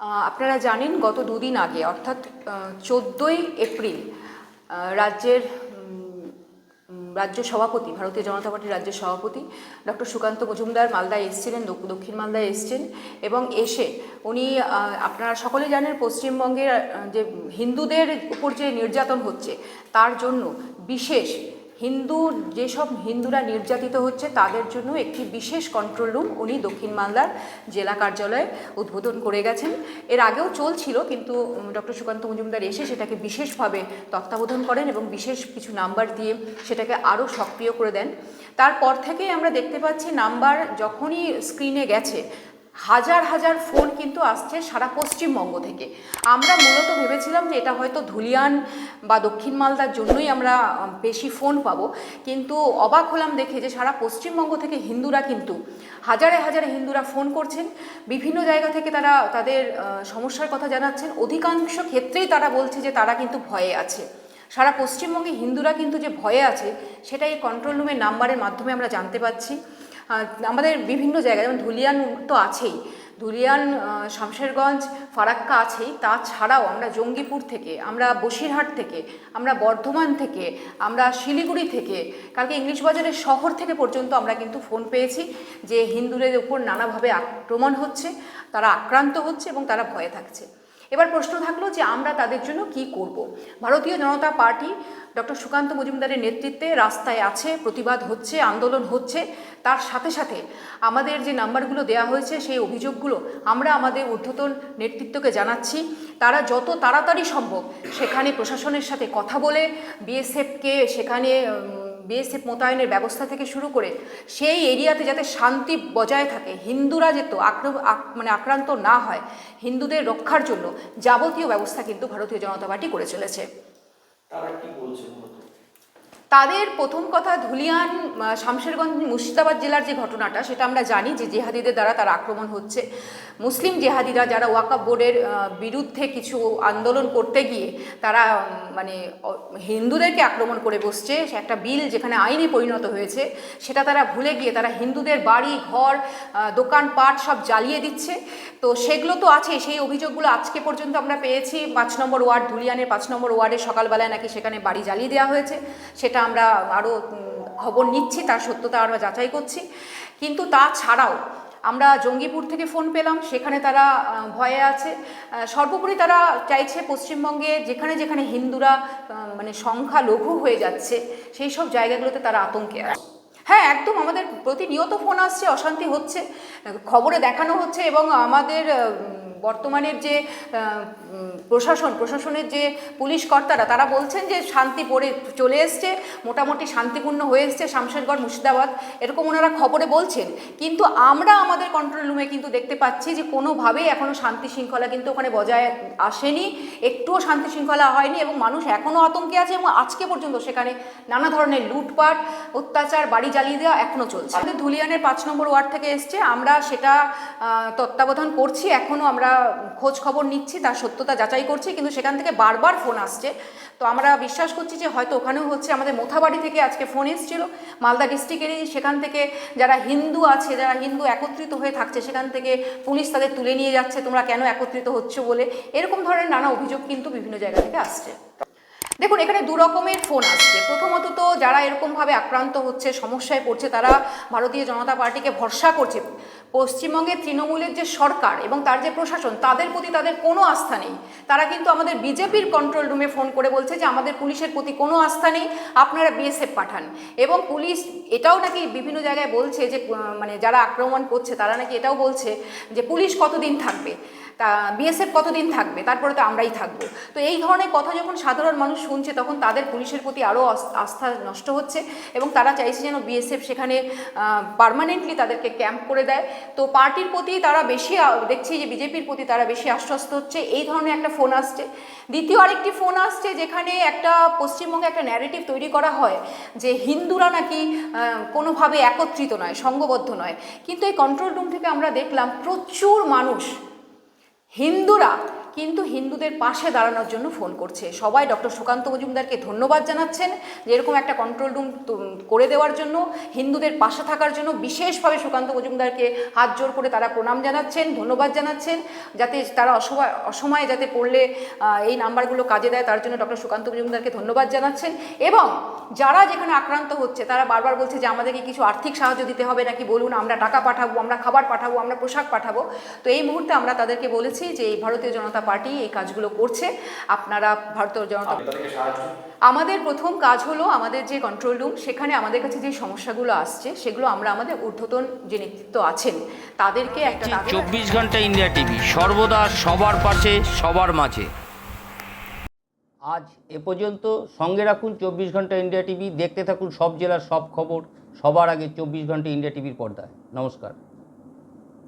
আপনারা জানেন গত দুদিন আগে, অর্থাৎ চোদ্দোই এপ্রিল রাজ্যের রাজ্য সভাপতি, ভারতীয় জনতা পার্টির রাজ্য সভাপতি, ডক্টর সুকান্ত মজুমদার মালদায় এসেছিলেন দক্ষিণ মালদায় এসেছেন এবং এসে উনি আপনারা সকলে জানেন পশ্চিমবঙ্গের যে হিন্দুদের উপর যে নির্যাতন হচ্ছে, তার জন্য বিশেষ হিন্দু, যেসব হিন্দুরা নির্যাতিত হচ্ছে, তাদের জন্য একটি বিশেষ কন্ট্রোল রুম উনি দক্ষিণ মালদার জেলা কার্যালয়ে উদ্বোধন করে গেছেন। এর আগেও চলছিল, কিন্তু ডক্টর সুকান্ত মজুমদার এসে সেটাকে বিশেষভাবে তত্ত্বাবধান করেন এবং বিশেষ কিছু নাম্বার দিয়ে সেটাকে আরও সক্রিয় করে দেন। তারপর থেকেই আমরা দেখতে পাচ্ছি, নাম্বার যখনই স্ক্রিনে গেছে হাজার হাজার ফোন কিন্তু আসছে সারা পশ্চিমবঙ্গ থেকে। আমরা মূলত ভেবেছিলাম যে এটা হয়তো ধুলিয়ান বা দক্ষিণ মালদার জন্যই আমরা বেশি ফোন পাবো। কিন্তু অবাক হলাম দেখে যে সারা পশ্চিমবঙ্গ থেকে হিন্দুরা কিন্তু হাজারে হাজারে হিন্দুরা ফোন করছেন। বিভিন্ন জায়গা থেকে তারা তাদের সমস্যার কথা জানাচ্ছেন। অধিকাংশ ক্ষেত্রেই তারা বলছে যে তারা কিন্তু ভয়ে আছে। সারা পশ্চিমবঙ্গে হিন্দুরা কিন্তু যে ভয়ে আছে সেটা এই কন্ট্রোল রুমের নাম্বারের মাধ্যমে আমরা জানতে আহ, আমাদের বিভিন্ন জায়গায়, যেমন ধুলিয়ান তো আছেই। ধুলিয়ান শামশেরগঞ্জ, ফারাক্কা আছেই। তাছাড়াও আমরা জঙ্গিপুর থেকে, আমরা বসিরহাট থেকে, আমরা বর্ধমান থেকে, আমরা শিলিগুড়ি থেকে, কালকে ইংলিশ বাজারের শহর থেকে পর্যন্ত আমরা কিন্তু ফোন পেয়েছি যে হিন্দুদের উপর নানাভাবে আক্রমণ হচ্ছে, তারা আক্রান্ত হচ্ছে এবং তারা ভয়ে থাকছে। এবার প্রশ্ন থাকল যে আমরা তাদের জন্য কি করব? ভারতীয় জনতা পার্টি ডক্টর সুকান্ত মজুমদারের নেতৃত্বে রাস্তায় আছে, প্রতিবাদ হচ্ছে, আন্দোলন হচ্ছে। তার সাথে সাথে আমাদের যে নাম্বারগুলো দেওয়া হয়েছে, সেই অভিযোগগুলো আমরা আমাদের ঊর্ধ্বতন নেতৃত্বকে জানাচ্ছি। তারা যত তাড়াতাড়ি সম্ভব সেখানে প্রশাসনের সাথে কথা বলে, বিএসএফকে সেখানে বিএসএফ মোতায়েনের ব্যবস্থা থেকে শুরু করে সেই এরিয়াতে যাতে শান্তি বজায় থাকে, হিন্দুরা যেত আক্র- আক- মানে আক্রান্ত না হয়, হিন্দুদের রক্ষার জন্য যাবতীয় ব্যবস্থা কিন্তু ভারতীয় জনতা পার্টি করে চলেছে। তারা কি বলছে তাদের প্রথম কথা ধুলিয়ান শামশেরগঞ্জ, মুর্শিদাবাদ জেলার যে ঘটনাটা, সেটা আমরা জানি যে জেহাদিদের দ্বারা তার আক্রমণ হচ্ছে। মুসলিম জেহাদিরা যারা ওয়াকাব বোর্ডের বিরুদ্ধে কিছু আন্দোলন করতে গিয়ে তারা মানে হিন্দুদেরকে আক্রমণ করে বসছে। একটা বিল যেখানে আইনে পরিণত হয়েছে, সেটা তারা ভুলে গিয়ে তারা হিন্দুদের বাড়ি, ঘর দোকানপাট সব জ্বালিয়ে দিচ্ছে। তো সেগুলো তো আছে, সেই অভিযোগগুলো আজকে পর্যন্ত আমরা পেয়েছি। পাঁচ নম্বর ওয়ার্ড, ধুলিয়ানের পাঁচ নম্বর ওয়ার্ডে সকালবেলায় নাকি সেখানে বাড়ি জ্বালিয়ে দেওয়া হয়েছে। সেটা আমরা আরও খবর নিচ্ছি, তার সত্যতা আমরা যাচাই করছি। কিন্তু তাছাড়াও আমরা জঙ্গিপুর থেকে ফোন পেলাম, সেখানে তারা ভয়ে আছে। সর্বোপরি তারা চাইছে পশ্চিমবঙ্গে যেখানে যেখানে হিন্দুরা মানে সংখ্যা লঘু হয়ে যাচ্ছে, সেই সব জায়গাগুলোতে তারা আতঙ্কে আছে। হ্যাঁ একদম আমাদের প্রতিনিয়ত ফোন আসছে, অশান্তি হচ্ছে, খবরে দেখানো হচ্ছে এবং আমাদের বর্তমানের যে প্রশাসন, প্রশাসনের যে পুলিশ কর্তারা, তারা বলছেন যে শান্তি পড়ে, চলে এসছে, মোটামুটি শান্তিপূর্ণ হয়ে এসছে শামশেরগড় মুর্শিদাবাদ, এরকম ওনারা খবরে বলছেন। কিন্তু আমরা আমাদের কন্ট্রোল রুমে কিন্তু দেখতে পাচ্ছি যে কোনোভাবেই এখনও শান্তি শৃঙ্খলা কিন্তু ওখানে বজায় আসেনি, একটুও শান্তি শৃঙ্খলা হয়নি এবং মানুষ এখনও আতঙ্কে আছে এবং আজকে পর্যন্ত সেখানে নানা ধরনের লুটপাট, অত্যাচার, বাড়ি জ্বালিয়ে দেওয়া এখনও চলছে। আমাদের ধুলিয়ানের পাঁচ নম্বর ওয়ার্ড থেকে এসছে, আমরা সেটা তত্ত্বাবধান করছি এখনও আমরা খোঁজ খবর নিচ্ছি, তার সত্যতা যাচাই করছি, কিন্তু সেখান থেকে বারবার ফোন আসছে। তো আমরা বিশ্বাস করছি যে হয়তো ওখানেও হচ্ছে আমাদের মোথাবাড়ি থেকে আজকে ফোন এসেছিল। মালদা ডিস্ট্রিক্টেরই সেখান থেকে যারা হিন্দু আছে, যারা হিন্দু একত্রিত হয়ে থাকছে, সেখান থেকে পুলিশ তাদের তুলে নিয়ে যাচ্ছে, তোমরা কেন একত্রিত হচ্ছে বলে। এরকম ধরনের নানা অভিযোগ কিন্তু বিভিন্ন জায়গা থেকে আসছে। দেখুন, এখানে দু রকমের ফোন আসছে। প্রথমত তো যারা এরকমভাবে আক্রান্ত হচ্ছে, সমস্যায় পড়ছে, তারা ভারতীয় জনতা পার্টিকে ভরসা করছে। পশ্চিমবঙ্গের তৃণমূলের যে সরকার এবং তার যে প্রশাসন, তাদের প্রতি তাদের কোনো আস্থা নেই। তারা কিন্তু আমাদের বিজেপির কন্ট্রোল রুমে ফোন করে বলছে যে, আমাদের পুলিশের প্রতি কোনো আস্থা নেই, আপনারা বিএসএফ পাঠান। এবং পুলিশ এটাও নাকি বিভিন্ন জায়গায় বলছে যে মানে যারা আক্রমণ করছে, তারা নাকি এটাও বলছে যে, পুলিশ কতদিন থাকবে? তা বিএসএফ কতদিন থাকবে? তারপরে তো আমরাই থাকব। তো এই ধরনের কথা যখন সাধারণ মানুষ শুনছে, তখন তাদের পুলিশের প্রতি আরও আস্থা নষ্ট হচ্ছে এবং তারা চাইছে যেন বিএসএফ সেখানে পারমানেন্টলি তাদেরকে ক্যাম্প করে দেয়। তো পার্টির প্রতি তারা বেশি দেখছি যে বিজেপির প্রতি তারা বেশি আশ্বস্ত হচ্ছে। এই ধরনের একটা ফোন আসছে। দ্বিতীয় আরেকটি ফোন আসছে যেখানে একটা পশ্চিমবঙ্গে একটা ন্যারেটিভ তৈরি করা হয় যে হিন্দুরা নাকি কোনোভাবে একত্রিত নয়, সঙ্গবদ্ধ নয়। কিন্তু এই কন্ট্রোল রুম থেকে আমরা দেখলাম প্রচুর মানুষ হিন্দুরা হিন্দুদের পাশে দাঁড়ানোর জন্য ফোন করছে। সবাই ডক্টর সুকান্ত মজুমদারকে ধন্যবাদ জানাচ্ছেন যে এরকম একটা কন্ট্রোল রুম করে দেওয়ার জন্য, হিন্দুদের পাশে থাকার জন্য বিশেষভাবে সুকান্ত মজুমদারকে হাত জোর করে তারা প্রণাম জানাচ্ছেন, ধন্যবাদ জানাচ্ছেন, যাতে তারা অসময়, অসময়ে যাতে পড়লে এই নাম্বারগুলো কাজে দেয়, তার জন্য ডক্টর সুকান্ত মজুমদারকে ধন্যবাদ জানাচ্ছেন। এবং যারা যেখানে আক্রান্ত হচ্ছে, তারা বারবার বলছে যে আমাদেরকে কিছু আর্থিক সাহায্য দিতে হবে নাকি বলুন, আমরা টাকা পাঠাবো, আমরা খাবার পাঠাবো, আমরা পোশাক পাঠাবো। তো এই মুহূর্তে আমরা তাদেরকে বলেছি যে এই ভারতীয় জনতা পার্টি এই কাজগুলো করছে। আপনারা ভারতীয় জনতা আমাদের প্রথম কাজ হলো আমাদের যে কন্ট্রোল রুম সেখানে আমাদের কাছে যে সমস্যাগুলো আসছে সেগুলো আমরা আমাদের ঊর্ধ্বতন যে নেতৃত্ব আছেন তাদেরকে একটা চব্বিশ ঘণ্টা ইন্ডিয়া টিভি সর্বদা সবার পাশে সবার মাঝে। আজ এ পর্যন্ত সঙ্গে রাখুন চব্বিশ ঘণ্টা ইন্ডিয়া টিভি দেখতে থাকুন সব জেলার সব খবর সবার আগে চব্বিশ ঘণ্টা ইন্ডিয়া টিভির পর্দায়। নমস্কার।